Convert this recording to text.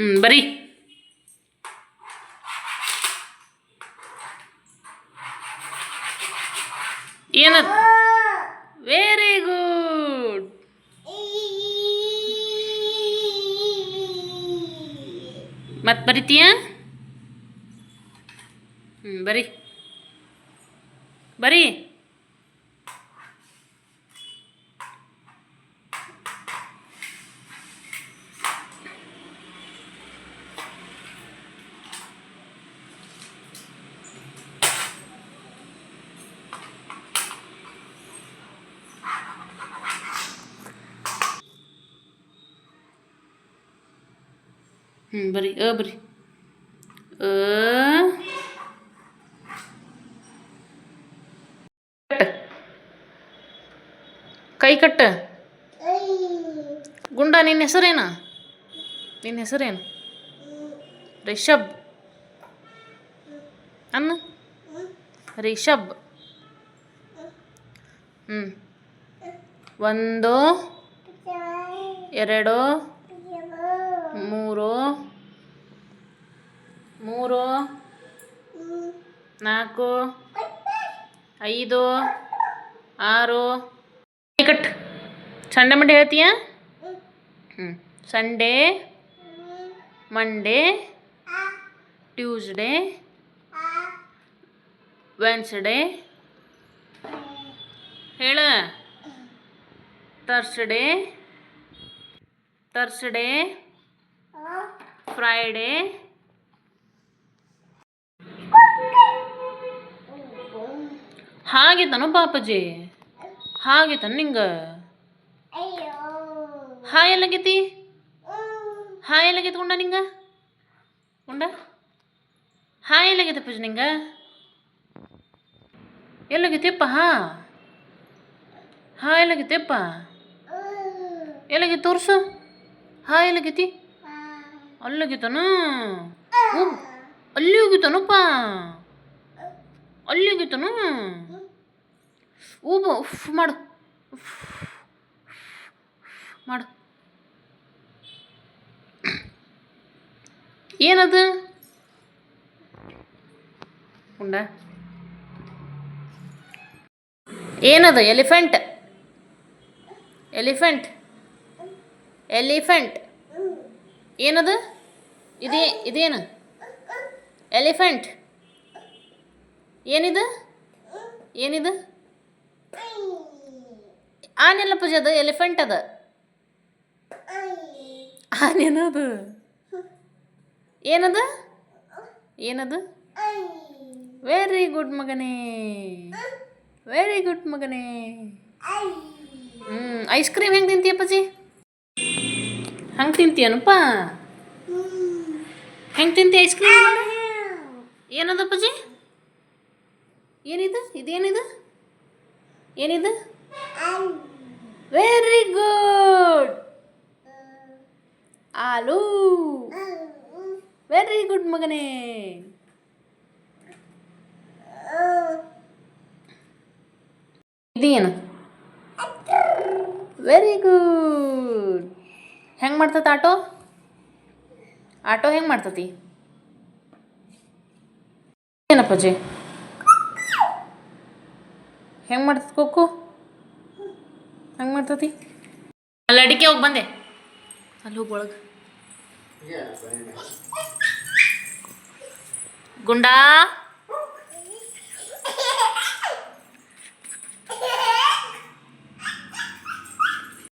ಹ್ಞೂ ಬರೀ ಏನದು ವೆರಿ ಗುಡ್ ಮತ್ತೆ ಬರಿತೀಯ ಹ್ಞೂ ಬರಿ ಬರೀ ಹ್ಞೂ ಬರಿ ಅ ಬರಿ ಕೈ ಕಟ್ಟ ಗುಂಡ, ನಿನ್ನ ಹೆಸರೇನು? ನಿನ್ನ ಹೆಸರೇನು? ರಿಷಬ್. ಅನ್ನ? ರಿಷಬ್. ಹ್ಞೂ ಒಂದು, ಎರಡು, ಮೂರು ಮೂರು, ನಾಲ್ಕು, ಐದು, ಆರು. ಕಟ್ ಸಂಡೆ ಮಂಡೆ ಹೇಳ್ತೀಯ? ಹ್ಞೂ ಸಂಡೇ, ಮಂಡೇ, ಟ್ಯೂಸ್ಡೇ, ವೆನ್ಸ್ಡೇ. ಹೇಳ. ತರ್ಸ್ಡೇ ತರ್ಸ್ಡೇ ಫ್ರೈಡೇ ಹಾಗೆ ತನು ಪಾಪಜಿ ಹಾಗೆ ತನು ನಿಂಗ ಹಾಯ್ ಎಲ್ಲಾಗೈತಿ? ಹಾಯ್ ಎಲ್ಲಾಗೈತಿ ಗುಂಡ ನಿಂಗ? ಗುಂಡ? ಹಾಯ್ ಎಲ್ಲಾಗೈತಿ ಪೂಜ ನಿಂಗ? ಎಲ್ಲಾಗೈತಿಪ್ಪ ಹಾ? ಹಾ ಎಲ್ಲಾಗೈತಿಪ್ಪ ಎಲ್ಲಾಗೈತಿ ತೋರ್ಸು. ಹಾ ಎಲ್ಲಾಗೈತಿ? ಅಲ್ಲೋಗಿತಾನು? ಅಲ್ಲಿ ಹೋಗಿತಾನಪ್ಪ ಅಲ್ಲಿ ಹೋಗಿತಾನು ಊಬ ಉಫ್ ಮಾಡು. ಮಾಡು. ಏನದು? ಉಂಡ. ಏನದು? ಎಲಿಫೆಂಟ್. ಎಲಿಫೆಂಟ್. ಎಲಿಫೆಂಟ್. ಏನದು? ಇದೇ, ಇದೇನು? ಎಲಿಫೆಂಟ್. ಏನಿದು? ಏನಿದು? ಆನೆಲ್ಲ ಪೂಜೆ ಅದು? ಎಲಿಫೆಂಟ್ ಅದ? ಆನೇನದು ಏನದು? ಏನದು? ವೆರಿ ಗುಡ್ ಮಗನೇ. ವೆರಿ ಗುಡ್ ಮಗನೇ. ಹ್ಞೂ ಐಸ್ ಕ್ರೀಮ್ ಹೆಂಗೆ ತಿಂತೀಯ ಅಪ್ಪಾಜಿ? ಹಂಗೆ ತಿಂತೀಯನಪ್ಪ? ಹೆಂಗೆ ತಿಂತಿ ಐಸ್ ಕ್ರೀಮ್ ಏನದ ಅಪ್ಪಾಜಿ? ಏನಿದು? ಇದೇನಿದು? ಏನಿದು? ವೆರಿ ಗುಡ್ ಆಲೂ. ವೆರಿ ಗುಡ್ ಮಗನೇ. ಇದೇನು ವೆರಿ ಗುಡ್ ಹೆಂಗೆ ಮಾಡ್ತತಿ ಆಟೋ? ಆಟೋ ಹೆಂಗ್ ಮಾಡ್ತತಿ? ಏನಪ್ಪ ಜಿ ಹೆಂಗೆ ಮಾಡ್ತತಿ ಕೊಕ್ಕು ಹೆಂಗೆ ಮಾಡ್ತತಿ? ಅಲ್ಲಿ ಅಡಿಕೆ ಹೋಗಿ ಬಂದೆ. ಅಲ್ಲಿ ಹೋಗಿ ಒಳಗೆ. ಗುಂಡಾ!